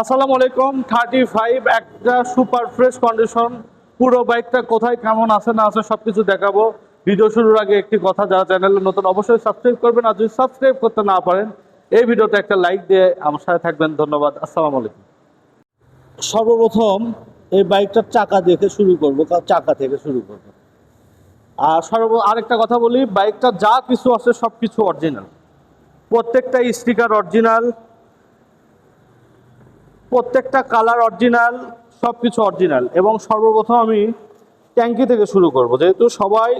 আসসালামু আলাইকুম thirty five একটা সুপার ফ্রেশ কন্ডিশন পুরো বাইকটা কোথায়, কেমন আছে, না আছে সব কিছু দেখাবো। ভিডিও শুরুর আগে একটি কথা, যারা চ্যানেলে নতুন, অবশ্যই সাবস্ক্রাইব করবেন, আর যদি সাবস্ক্রাইব করতে না পারেন, এই ভিডিওতে একটা লাইক দিয়ে আমার সাথে থাকবেন। ধন্যবাদ, আসসালামু আলাইকুম। সর্বপ্রথম এই বাইকটার চাকা দেখে শুরু করব চাকা থেকে শুরু করব। আর সর্ব, আরেকটা কথা বলি, বাইকটা যা কিছু আছে সব কিছু অরিজিনাল প্রত্যেকটা স্টিকার অরিজিনাল প্রত্যেকটা কালার অরিজিনাল সব কিছু অরিজিনাল এবং সর্বপ্রথম আমি ট্যাঙ্কি থেকে শুরু করব। যেহেতু সবাই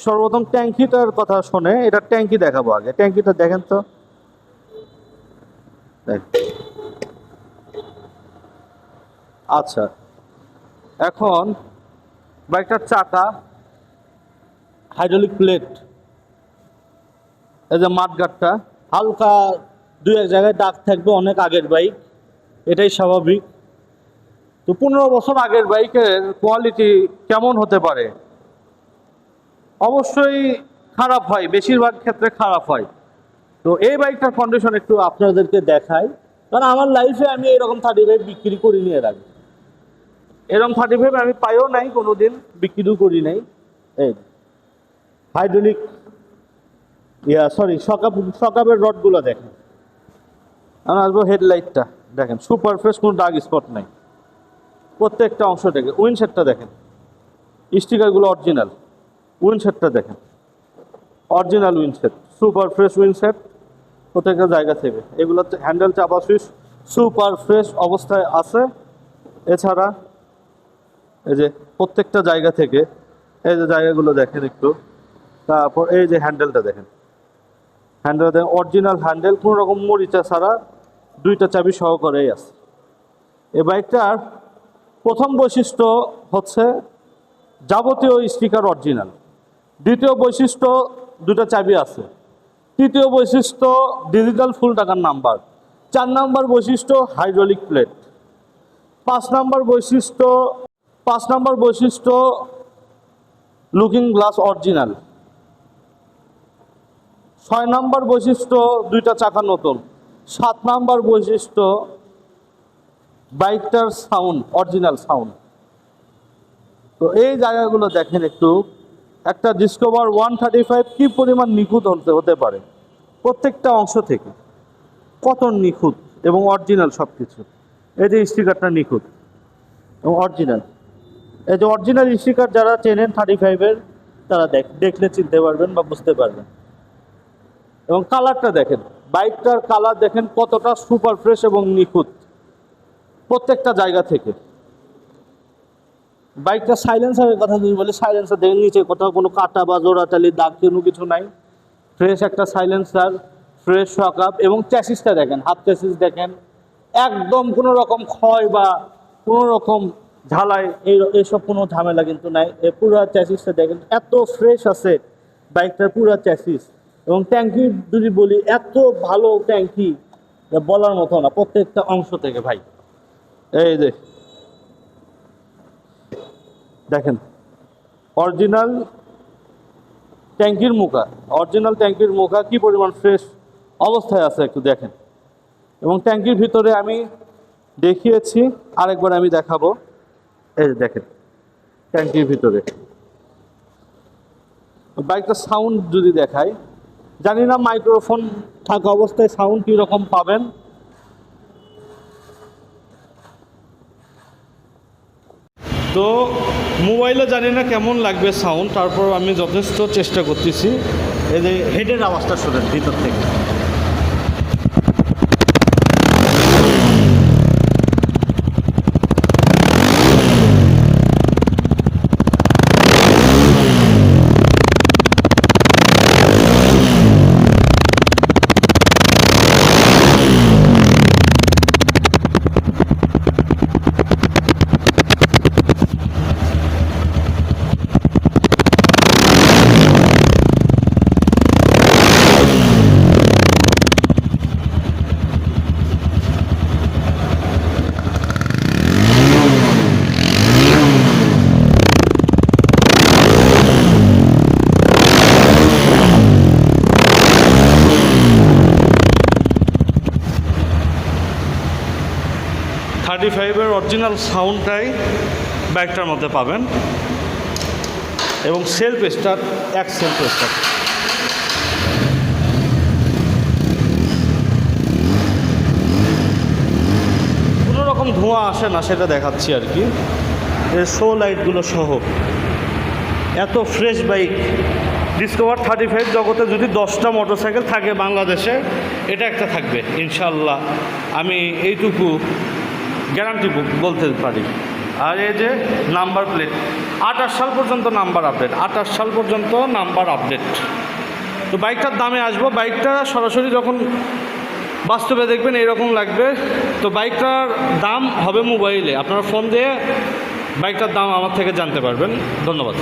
সর্বপ্রথম ট্যাঙ্কিটার কথা শোনে, এটা ট্যাঙ্কি দেখাবো আগে। ট্যাঙ্কিটা দেখেন তো। আচ্ছা। এখন বাইকটার চাকা হাইড্রোলিক প্লেট এই যে মাঠগাটটা হালকা দু এক জায়গায় দাগ থাকবে অনেক আগের বাইক এটাই স্বাভাবিক। তো পনেরো বছর আগের বাইকের কোয়ালিটি কেমন হতে পারে? অবশ্যই খারাপ হয়, বেশিরভাগ ক্ষেত্রে খারাপ হয়। তো এই বাইকটার কন্ডিশন একটু আপনাদেরকে দেখাই। কারণ আমার লাইফে আমি এরকম থার্টি ফাইভ বিক্রি করিনি এর আগে। এরকম থার্টি ফাইভ আমি পাইও নাই কোনো দিন বিক্রিও করি নাই। এই হাইড্রোলিক ইয়া সরি সকাপ সকাপের রডগুলো দেখেন। আমি আসব হেডলাইটটা। দেখেন সুপার ফ্রেশ কোনো দাগ স্পট নাই। প্রত্যেকটা অংশ থেকে উইন্ডশেডটা দেখেন। স্টিকারগুলো অরিজিনাল উইন্ডশেডটা দেখেন। Original windshield super fresh windshield প্রত্যেকটা জায়গা থেকে। এগুলো হ্যান্ডেল চাপা সুইচ সুপার ফ্রেশ অবস্থায় আছে। এছাড়া এই যে প্রত্যেকটা জায়গা থেকে, এই যে জায়গাগুলো দেখেন একটু, তারপর এই যে হ্যান্ডেলটা দেখেন। হ্যান্ডেল দেখেন অরিজিনাল হ্যান্ডেল কোনো রকম মরিচা ছাড়া দুইটা চাবি সহকারেই আছে। এই বাইকটার প্রথম বৈশিষ্ট্য হচ্ছে যাবতীয় স্টিকার অরিজিনাল। দ্বিতীয় বৈশিষ্ট্য দুটো চাবি আছে। তৃতীয় বৈশিষ্ট্য ডিজিটাল ফুল টাকার নাম্বার। চার নাম্বার বৈশিষ্ট্য হাইড্রোলিক প্লেট। পাঁচ নাম্বার বৈশিষ্ট্য, পাঁচ নাম্বার বৈশিষ্ট্য লুকিং গ্লাস অরিজিনাল। ছয় নাম্বার বৈশিষ্ট্য দুইটা চাকা নতুন। সাত নাম্বার বৈশিষ্ট্য, বাইকটার সাউন্ড অরিজিনাল সাউন্ড তো এই জায়গাগুলো দেখেন একটু। একটা ডিসকভার ওয়ান থার্টি ফাইভ কী পরিমাণ নিখুঁত হতে হতে পারে? প্রত্যেকটা অংশ থেকে। কত নিখুঁত এবং অরিজিনাল সব কিছু এই যে স্টিকারটা নিখুঁত এবং অরিজিনাল এই যে অরিজিনাল স্টিকার যারা চেনেন থার্টি ফাইভের তারা দেখ, দেখলে চিনতে পারবেন বা বুঝতে পারবেন। এবং কালারটা দেখেন। বাইকটার কালার দেখেন কতটা সুপার ফ্রেশ এবং নিখুঁত। প্রত্যেকটা জায়গা থেকে। বাইকটা সাইলেন্সারের কথা যদি বলি সাইলেন্সার দেখেন, নিচে কোথাও কোনো কাটা বা জোড়াতালি, দাগ কোনো কিছু নাই। ফ্রেশ একটা সাইলেন্সার ফ্রেশ শক আপ এবং চ্যাসিসটা দেখেন হাফ চ্যাসিস দেখেন। একদম কোনো রকম ক্ষয় বা কোনো রকম ঝালাই, এই এইসব কোনো ঝামেলা কিন্তু নাই। এ পুরো চ্যাসিসটা দেখেন, এত ফ্রেশ আছে বাইকটার পুরো চ্যাসিস এবং ট্যাঙ্কি যদি বলি, এত ভালো ট্যাঙ্কি বলার মতো না, প্রত্যেকটা অংশ থেকে ভাই। এই যে, দেখেন অরিজিনাল ট্যাঙ্কির মুখা অরিজিনাল ট্যাঙ্কির মুখা কি পরিমাণ ফ্রেশ অবস্থায় আছে একটু দেখেন। এবং ট্যাঙ্কির ভিতরে আমি দেখিয়েছি, আরেকবার আমি দেখাবো। এই দেখেন ট্যাঙ্কির ভিতরে। বাইকটা সাউন্ড যদি দেখায় জানি না মাইক্রোফোন থাকা অবস্থায় সাউন্ড কীরকম পাবেন। তো মোবাইলে জানি না কেমন লাগবে সাউন্ড তারপর আমি যথেষ্ট চেষ্টা করতেছি। এই যে হেডের আওয়াজটা শোনেন, ভিতর থেকে। থার্টি ফাইভের অরিজিনাল সাউন্ডটাই বাইকটার মধ্যে পাবেন। এবং সেলফ স্টার্ট এক সেলফ স্টার্ট কোনো রকম ধোঁয়া আসে না, সেটা দেখাচ্ছি আর কি। শো লাইটগুলো সহ। এত fresh bike Discover thirty five জগতে যদি দশটা মোটরসাইকেল থাকে বাংলাদেশে, এটা একটা থাকবে ইনশাল্লাহ আমি এইটুকু গ্যারান্টি বলতে পারি। আর এই যে নাম্বার প্লেট, আঠাশ সাল পর্যন্ত নাম্বার আপডেট, আঠাশ সাল পর্যন্ত নাম্বার আপডেট। তো বাইকটার দামে আসব, বাইকটা সরাসরি যখন বাস্তবে দেখবেন এরকম লাগবে। তো বাইকটার দাম হবে মোবাইলে, আপনারা ফোন দিয়ে বাইকটার দাম আমার থেকে জানতে পারবেন। ধন্যবাদ।